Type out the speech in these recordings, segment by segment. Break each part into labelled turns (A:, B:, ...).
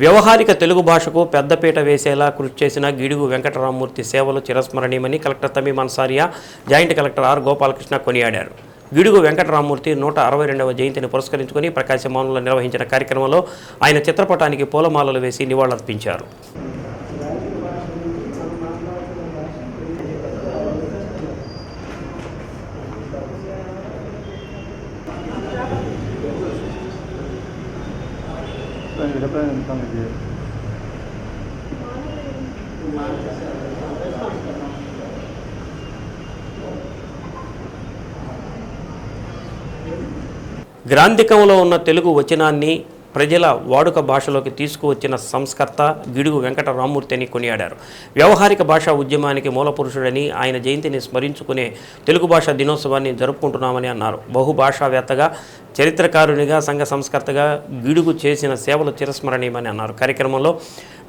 A: వ్యవహారిక తెలుగు భాషకు పెద్దపీట వేసేలా కృషి చేసిన గిడుగు వెంకటరామమూర్తి సేవలు చిరస్మరణీయమని collector Tameem Ansariya joint collector R Gopalakrishna కొనియాడారు. గిడుగు వెంకటరామమూర్తి నూట అరవై రెండవ జయంతిని పురస్కరించుకుని ప్రకాశమానంలో నిర్వహించిన కార్యక్రమంలో ఆయన చిత్రపటానికి పూలమాలలు వేసి నివాళులర్పించారు. గ్రాంధికంలో ఉన్న తెలుగు వచనాన్ని ప్రజల వాడుక భాషలోకి తీసుకువచ్చిన సంస్కర్త గిడుగు వెంకట రామ్మూర్తి అని కొనియాడారు. వ్యవహారిక భాషా ఉద్యమానికి మూలపురుషుడని ఆయన జయంతిని స్మరించుకునే తెలుగు భాషా దినోత్సవాన్ని జరుపుకుంటున్నామని అన్నారు. బహుభాషావేత్తగా చరిత్రకారునిగా సంఘ సంస్కర్తగా గిడుగు చేసిన సేవలు చిరస్మరణీయమని అన్నారు. కార్యక్రమంలో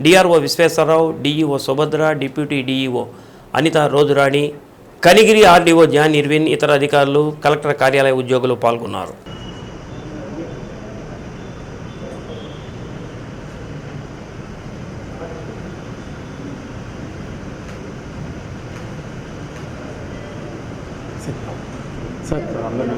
A: DRO Visweswararao DEO Subhadra deputy DEO Anitha Rojurani Kanigiri RDO John Irwin ఇతర అధికారులు కలెక్టర్ కార్యాలయ ఉద్యోగులు పాల్గొన్నారు
B: సార్ అందరూ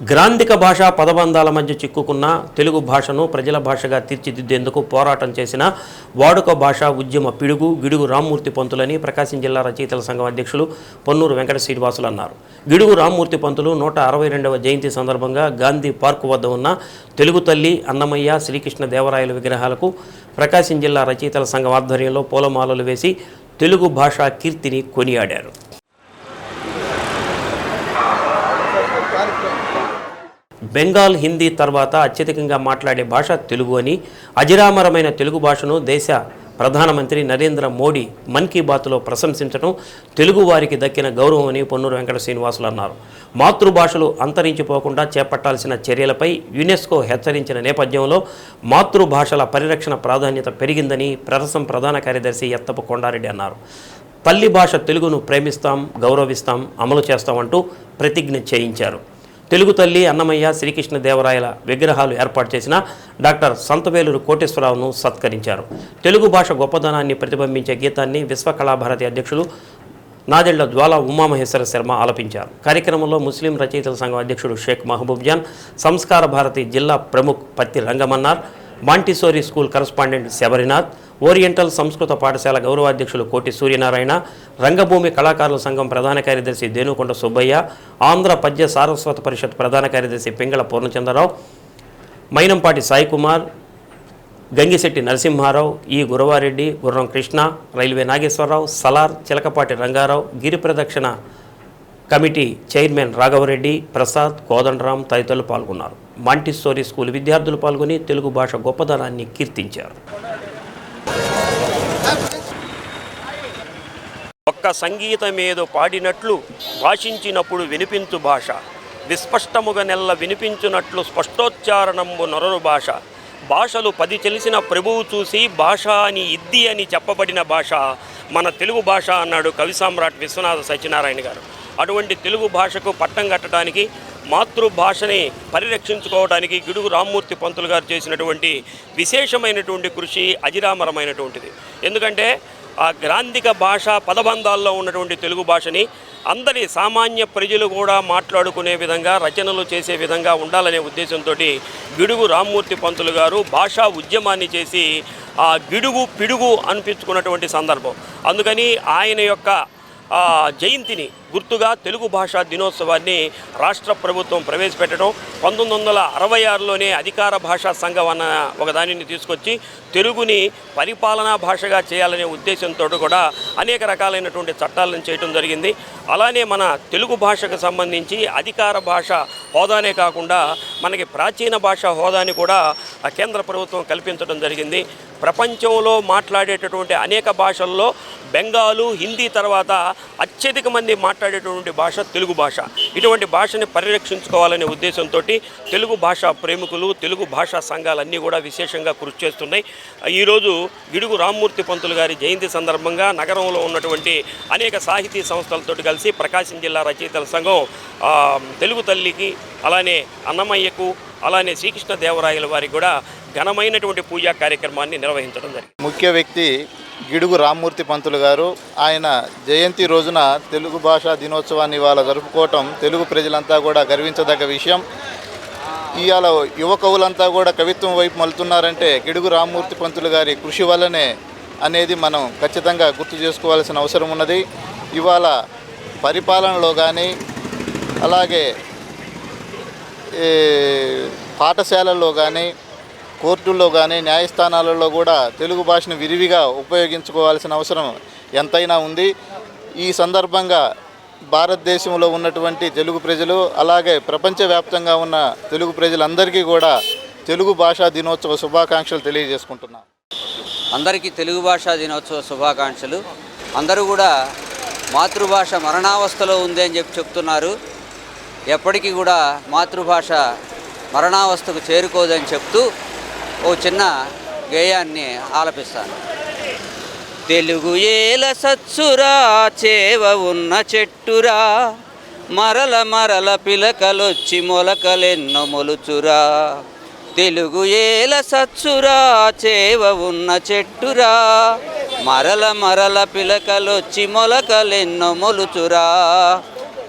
A: గ్రాంధిక భాష పదబంధాల మధ్య చిక్కుకున్న తెలుగు భాషను ప్రజల భాషగా తీర్చిదిద్దేందుకు పోరాటం చేసిన వాడుక భాష ఉద్యమ పిడుగు గిడుగు రామ్మూర్తి పంతులని ప్రకాశం జిల్లా రచయితల సంఘం అధ్యక్షులు పొన్నూరు వెంకట శ్రీనివాసులు అన్నారు. గిడుగు రామ్మూర్తి పంతులు నూట అరవై రెండవ జయంతి సందర్భంగా గాంధీ పార్కు వద్ద ఉన్న తెలుగు తల్లి అన్నమయ్య శ్రీకృష్ణ దేవరాయల విగ్రహాలకు ప్రకాశం జిల్లా రచయితల సంఘం ఆధ్వర్యంలో పూలమాలలు వేసి తెలుగు భాషా కీర్తిని కొనియాడారు. బెంగాల్ హిందీ తర్వాత అత్యధికంగా మాట్లాడే భాష తెలుగు అని అజరామరమైన తెలుగు భాషను దేశ ప్రధానమంత్రి నరేంద్ర మోడీ మన్ కీ బాత్లో ప్రశంసించడం తెలుగు వారికి దక్కిన గౌరవం అని పొన్నూరు వెంకట శ్రీనివాసులు అన్నారు. మాతృభాషలు అంతరించిపోకుండా చేపట్టాల్సిన చర్యలపై యునెస్కో హెచ్చరించిన నేపథ్యంలో మాతృభాషల పరిరక్షణ ప్రాధాన్యత పెరిగిందని ప్రరసం ప్రధాన కార్యదర్శి ఎత్తపు కొండారెడ్డి అన్నారు. తల్లి భాష తెలుగును ప్రేమిస్తాం గౌరవిస్తాం అమలు చేస్తామంటూ ప్రతిజ్ఞ చేయించారు. తెలుగు తల్లి అన్నమయ్య శ్రీకృష్ణ దేవరాయల విగ్రహాలు ఏర్పాటు చేసిన డాక్టర్ సంతవేలూరు కోటేశ్వరరావును సత్కరించారు. తెలుగు భాష గొప్పదనాన్ని ప్రతిబింబించే గీతాన్ని విశ్వకళాభారతి అధ్యక్షులు నాదెళ్ళ జ్వాల ఉమామహేశ్వర శర్మ ఆలపించారు. కార్యక్రమంలో ముస్లిం రచయితల సంఘం అధ్యక్షుడు షేక్ మహబూబ్ జాన్ సంస్కార భారతి జిల్లా Pramukh Patti Rangamannar Montessori school correspondent Sabarinath oriental సంస్కృత పాఠశాల గౌరవాధ్యక్షులు కోటి సూర్యనారాయణ రంగభూమి కళాకారుల సంఘం ప్రధాన కార్యదర్శి దేనుకొండ సుబ్బయ్య ఆంధ్ర పద్య సారస్వత పరిషత్ ప్రధాన కార్యదర్శి పింగళ పూర్ణచంద్రరావు మైనంపాటి సాయికుమార్ గంగిశెట్టి నరసింహారావు ఈ గురవారెడ్డి గుర్రం కృష్ణ రైల్వే నాగేశ్వరరావు సలార్ చిలకపాటి రంగారావు గిరి ప్రదక్షిణ కమిటీ చైర్మన్ రాఘవరెడ్డి ప్రసాద్ కోదండరాం తదితరులు పాల్గొన్నారు. మాంటిస్సోరీ స్కూల్ విద్యార్థులు పాల్గొని తెలుగు భాష గొప్పదనాన్ని కీర్తించారు. ఒక్క సంగీతమేదో పాడినట్లు భాషించినప్పుడు వినిపించు భాష. విస్పష్టముగా నెల్ల వినిపించునట్లు స్పష్టోచ్చారణంబు నొరరు భాష. భాషలు పది తెలిసిన ప్రభువు చూసి భాష అని ఇద్ది అని చెప్పబడిన భాష మన తెలుగు భాష అన్నాడు కవి సామ్రాట్ విశ్వనాథ సత్యనారాయణ గారు. అటువంటి తెలుగు భాషకు పట్టం కట్టడానికి మాతృభాషని పరిరక్షించుకోవడానికి గిడుగు రామ్మూర్తి పంతులు గారు చేసినటువంటి విశేషమైనటువంటి కృషి అజిరామరమైనటువంటిది. ఎందుకంటే ఆ గ్రాంధిక భాష పదబంధాల్లో ఉన్నటువంటి తెలుగు భాషని అందరి సామాన్య ప్రజలు కూడా మాట్లాడుకునే విధంగా రచనలు చేసే విధంగా ఉండాలనే ఉద్దేశంతో గిడుగు రామ్మూర్తి పంతులు గారు భాషా ఉద్యమాన్ని చేసి ఆ గిడుగు పిడుగు అనిపించుకున్నటువంటి సందర్భం. అందుకని ఆయన యొక్క జయంతిని గుర్తుగా తెలుగు భాషా దినోత్సవాన్ని రాష్ట్ర ప్రభుత్వం ప్రవేశపెట్టడం పంతొమ్మిది వందల అరవై ఆరులోనే అధికార భాషా సంఘం అన్న ఒక దానిని తీసుకొచ్చి తెలుగుని పరిపాలనా భాషగా చేయాలనే ఉద్దేశంతో కూడా అనేక రకాలైనటువంటి చట్టాలను చేయడం జరిగింది. అలానే మన తెలుగు భాషకు సంబంధించి అధికార భాష హోదానే కాకుండా మనకి ప్రాచీన భాష హోదాని కూడా ఆ కేంద్ర ప్రభుత్వం కల్పించడం జరిగింది. ప్రపంచంలో మాట్లాడేటటువంటి అనేక భాషల్లో బెంగాలు హిందీ తర్వాత అత్యధిక మంది మాట్లాడేటటువంటి భాష తెలుగు భాష. ఇటువంటి భాషని పరిరక్షించుకోవాలనే ఉద్దేశంతో తెలుగు భాషా ప్రేమికులు తెలుగు భాషా సంఘాలన్నీ కూడా విశేషంగా కృషి చేస్తున్నాయి. ఈరోజు గిడుగు రామ్మూర్తి పంతులు గారి జయంతి సందర్భంగా నగరంలో ఉన్నటువంటి అనేక సాహితీ సంస్థలతో కలిసి ప్రకాశం జిల్లా రచయితల సంఘం తెలుగు తల్లికి అలానే అన్నమయ్యకు అలానే శ్రీకృష్ణ దేవరాయల వారికి కూడా ఘనమైనటువంటి పూజా కార్యక్రమాన్ని నిర్వహించడం జరిగింది.
C: ముఖ్య వ్యక్తి గిడుగు రామ్మూర్తి పంతులు గారు ఆయన జయంతి రోజున తెలుగు భాషా దినోత్సవాన్ని ఇవాళ జరుపుకోవటం తెలుగు ప్రజలంతా కూడా గర్వించదగ్గ విషయం. ఇవాళ యువ కవులంతా కూడా కవిత్వం వైపు మలుతున్నారంటే గిడుగు రామ్మూర్తి పంతులు గారి కృషి వల్లనే అనేది మనం ఖచ్చితంగా గుర్తు చేసుకోవాల్సిన అవసరం ఉన్నది. ఇవాళ పరిపాలనలో కానీ అలాగే ఈ పాఠశాలల్లో కానీ కోర్టుల్లో కానీ న్యాయస్థానాలలో కూడా తెలుగు భాషను విరివిగా ఉపయోగించుకోవాల్సిన అవసరం ఎంతైనా ఉంది. ఈ సందర్భంగా భారతదేశంలో ఉన్నటువంటి తెలుగు ప్రజలు అలాగే ప్రపంచవ్యాప్తంగా ఉన్న తెలుగు ప్రజలందరికీ కూడా తెలుగు భాషా దినోత్సవ శుభాకాంక్షలు తెలియజేసుకుంటున్నాం.
D: అందరికీ తెలుగు భాషా దినోత్సవ శుభాకాంక్షలు. అందరూ కూడా మాతృభాష మరణావస్థలో ఉంది అని చెప్పి చెప్తున్నారు. ఎప్పటికీ కూడా మాతృభాష మరణావస్థకు చేరుకోదని చెప్తూ ఓ చిన్న గేయాన్ని ఆలపిస్తాను. తెలుగు ఏల సత్సురా చేవ ఉన్న చెట్టురా మరల మరల పిలకలొచ్చి మొలకలెన్నో మొలుచురా. తెలుగు ఏల సత్సురా చేవ ఉన్న చెట్టురా మరల మరల పిలకలొచ్చి మొలకలెన్నో మొలుచురా.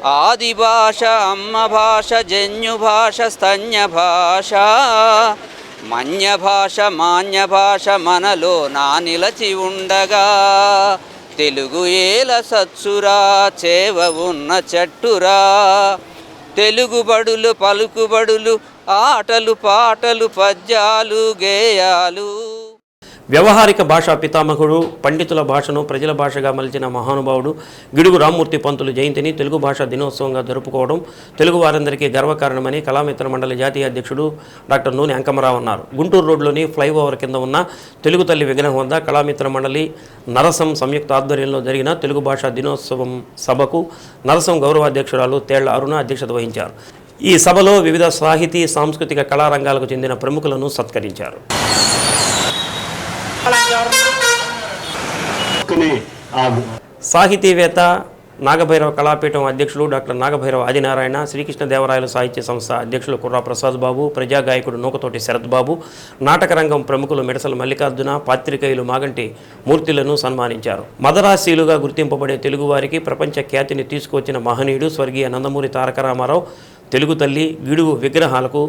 D: ఆది భాష అమ్మ భాష జన్యు భాష స్తన్య భాష మన్య భాష మాన్య భాష మనలో నా నిలచి ఉండగా. తెలుగు ఏల సత్సురా చేవ ఉన్న చెట్టురా. తెలుగుబడులు పలుకుబడులు ఆటలు పాటలు పద్యాలు గేయాలు.
A: వ్యవహారిక భాషా పితామహుడు పండితుల భాషను ప్రజల భాషగా మలిచిన మహానుభావుడు గిడుగు రామ్మూర్తి పంతులు జయంతిని తెలుగు భాషా దినోత్సవంగా జరుపుకోవడం తెలుగు వారందరికీ గర్వకారణమని కళామిత్ర మండలి జాతీయ అధ్యక్షుడు డాక్టర్ నూనె అంకమరావు అన్నారు. గుంటూరు రోడ్లోని ఫ్లైఓవర్ కింద ఉన్న తెలుగు తల్లి విగ్రహం వద్ద కళామిత్ర మండలి నరసం సంయుక్త ఆధ్వర్యంలో జరిగిన తెలుగు భాషా దినోత్సవం సభకు నరసం గౌరవాధ్యక్షురాలు తేళ్ళ అరుణ అధ్యక్షత వహించారు. ఈ సభలో వివిధ సాహితీ సాంస్కృతిక కళారంగాలకు చెందిన ప్రముఖులను సత్కరించారు. సాహితీవేత్త నాగభైరవ కళాపీఠం అధ్యక్షులు డాక్టర్ నాగభైరవ ఆదినారాయణ శ్రీకృష్ణదేవరాయల సాహిత్య సంస్థ అధ్యక్షులు కుర్రా ప్రసాద్ బాబు ప్రజాగాయకుడు నూకతోటి శరత్ బాబు నాటకరంగం ప్రముఖులు మిడసల మల్లికార్జున పాత్రికేయులు మాగంటి మూర్తులను సన్మానించారు. మదరాశీలుగా గుర్తింపబడే తెలుగువారికి ప్రపంచ ఖ్యాతిని తీసుకొచ్చిన మహనీయుడు స్వర్గీయ నందమూరి తారక రామారావు తెలుగు తల్లి గిడుగు విగ్రహాలకు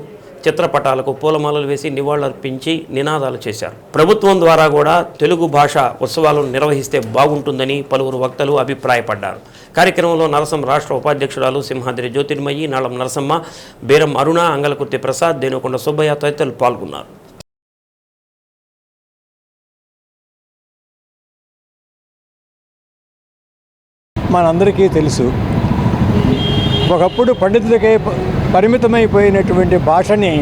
A: చిత్రపటాలకు పూలమాలలు వేసి నివాళులర్పించి నినాదాలు చేశారు. ప్రభుత్వం ద్వారా కూడా తెలుగు భాష ఉత్సవాలను నిర్వహిస్తే బాగుంటుందని పలువురు వక్తలు అభిప్రాయపడ్డారు. కార్యక్రమంలో నరసం రాష్ట్ర ఉపాధ్యక్షురాలు సింహాద్రి జ్యోతిర్మయి నాళం నరసమ్మ బేరం అరుణ అంగలకుర్తి ప్రసాద్ దేనుకొండ సుబ్బయ్య తదితరులు పాల్గొన్నారు.
E: మనందరికీ తెలుసు ఒకప్పుడు పండితులకే పరిమితమైపోయినటువంటి భాషని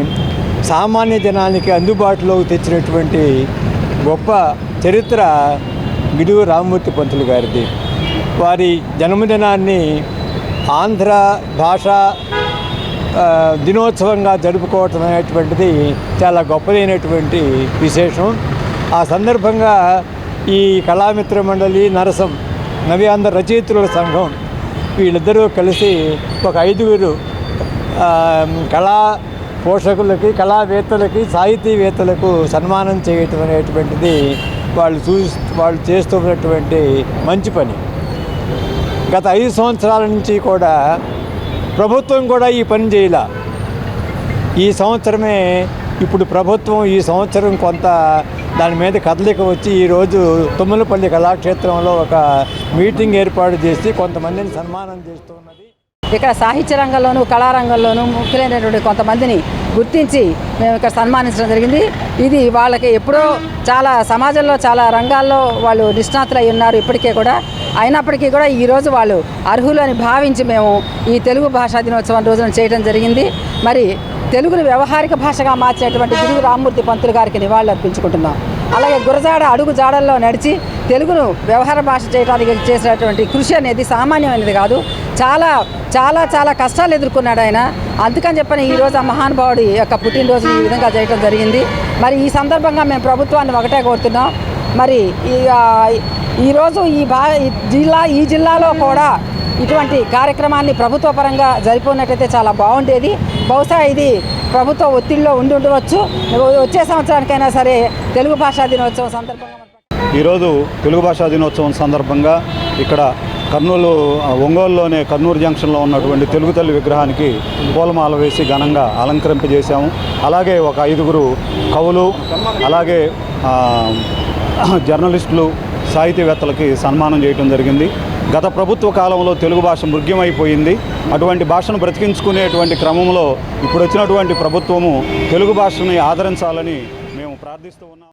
E: సామాన్య జనానికి అందుబాటులోకి తెచ్చినటువంటి గొప్ప చరిత్ర గిడుగు రామమూర్తి పంతులు గారిది. వారి జన్మదినాన్ని ఆంధ్ర భాష దినోత్సవంగా జరుపుకోవటం అనేటువంటిది చాలా గొప్పదైనటువంటి విశేషం. ఆ సందర్భంగా ఈ కళామిత్ర మండలి నరసం నవ్యాంధ్ర రచయితుల సంఘం వీళ్ళిద్దరూ కలిసి ఒక ఐదుగురు కళా పోషకులకి కళావేత్తలకి సాహితీవేత్తలకు సన్మానం చేయటం అనేటువంటిది వాళ్ళు చూ వాళ్ళు చేస్తున్నటువంటి మంచి పని. గత ఐదు సంవత్సరాల నుంచి కూడా ప్రభుత్వం కూడా ఈ పని చేయలే. ఈ సంవత్సరమే ఇప్పుడు ప్రభుత్వం ఈ సంవత్సరం కొంత దాని మీద కదలిక వచ్చి ఈరోజు తుమ్మలపల్లి కళాక్షేత్రంలో ఒక మీటింగ్ ఏర్పాటు చేసి కొంతమందిని సన్మానం చేస్తున్నది
F: ఇక్కడ సాహిత్య రంగంలోనూ కళారంగంలోనూ ముఖ్యులైనటువంటి కొంతమందిని గుర్తించి మేము ఇక్కడ సన్మానించడం జరిగింది. ఇది వాళ్ళకి ఎప్పుడో చాలా సమాజంలో చాలా రంగాల్లో వాళ్ళు నిష్ణాతులై ఉన్నారు ఇప్పటికే కూడా. అయినప్పటికీ కూడా ఈరోజు వాళ్ళు అర్హులు అని భావించి మేము ఈ తెలుగు భాషా దినోత్సవం రోజున చేయడం జరిగింది. మరి తెలుగును వ్యవహారిక భాషగా మార్చినటువంటి గురువు రామ్మూర్తి పంతులు గారికి నివాళులు అర్పించుకుంటున్నాం అలాగే గురజాడ అడుగు జాడల్లో నడిచి తెలుగును వ్యవహార భాష చేయడానికి చేసినటువంటి కృషి అనేది సామాన్యమైనది కాదు. చాలా చాలా చాలా కష్టాలు ఎదుర్కొన్నాడు ఆయన. అందుకని చెప్పని ఈరోజు ఆ మహానుభావుడి యొక్క పుట్టినరోజు ఈ విధంగా చేయడం జరిగింది. మరి ఈ సందర్భంగా మేము ప్రభుత్వాన్ని ఒకటే కోరుతున్నాం. మరి ఈ ఈరోజు ఈ భా జిల్లా ఈ జిల్లాలో కూడా ఇటువంటి కార్యక్రమాన్ని ప్రభుత్వ పరంగా జరిపోయినట్లయితే చాలా బాగుండేది. బహుశా ఇది ప్రభుత్వ ఒత్తిడిలో ఉండి ఉండవచ్చు. వచ్చే సంవత్సరానికైనా సరే తెలుగు భాషా దినోత్సవం సందర్భంగా
G: ఈరోజు తెలుగు భాషా దినోత్సవం సందర్భంగా ఇక్కడ కర్నూలు ఒంగోలులోనే కర్నూలు జంక్షన్లో ఉన్నటువంటి తెలుగు తల్లి విగ్రహానికి పూలమాల వేసి ఘనంగా అలంకరింపజేశాము. అలాగే ఒక ఐదుగురు కవులు అలాగే జర్నలిస్టులు సాహితీవేత్తలకి సన్మానం చేయడం జరిగింది. గత ప్రభుత్వ కాలంలో తెలుగు భాష మృగ్యమైపోయింది. అటువంటి భాషను బ్రతికించుకునేటువంటి క్రమంలో ఇప్పుడు వచ్చినటువంటి ప్రభుత్వము తెలుగు భాషని ఆదరించాలని మేము ప్రార్థిస్తూ ఉన్నాం.